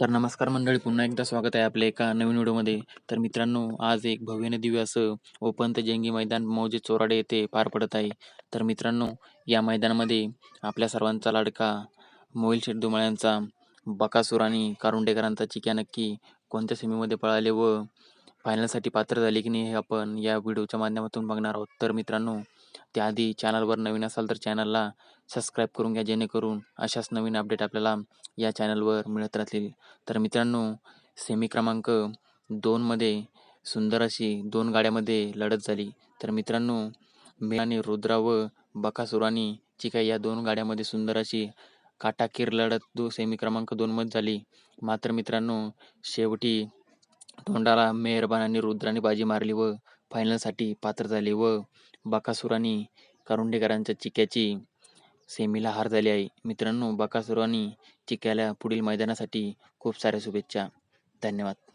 तर नमस्कार मंडळी पुन्हा एकदा स्वागत आहे आपल्या एका नवीन व्हिडिओमध्ये. तर मित्रांनो आज एक भव्य दिव्य असं ओपन ते जंगी मैदान मौजे चोराडे येथे पार पडत आहे. तर मित्रांनो या मैदानामध्ये आपल्या सर्वांचा लाडका मोहिल शेठ दुमाळ्यांचा बकासूर आणि कारुंडेकरांचा चिक्या नक्की कोणत्या सेमीमध्ये पळाले व फायनलसाठी पात्र झाले की नाही हे आपण या व्हिडिओच्या माध्यमातून बघणार आहोत. तर मित्रांनो त्याआधी चॅनलवर नवीन असाल तर चॅनलला सबस्क्राईब करून घ्या जेणेकरून अशाच नवीन अपडेट आपल्याला या चॅनलवर मिळत राहतील. तर मित्रांनो सेमी क्रमांक दोनमध्ये सुंदर अशी दोन गाड्यामध्ये लढत झाली. तर मित्रांनो मे आणि रुद्रा व बकासुरानी चिका या दोन गाड्यामध्ये सुंदर अशी काटाकीर लढत दो सेमी क्रमांक दोनमध्ये झाली. मात्र मित्रांनो शेवटी तोंडाला मेहरबान आणि रुद्राने बाजी मारली व फायनलसाठी पात्र झाले व बकासुरानी कारुंडेकरांच्या चिक्याची सेमीला हार झाली आहे. मित्रांनो बाकासुरानी चिक्याला पुढील मैदानासाठी खूप साऱ्या शुभेच्छा. धन्यवाद.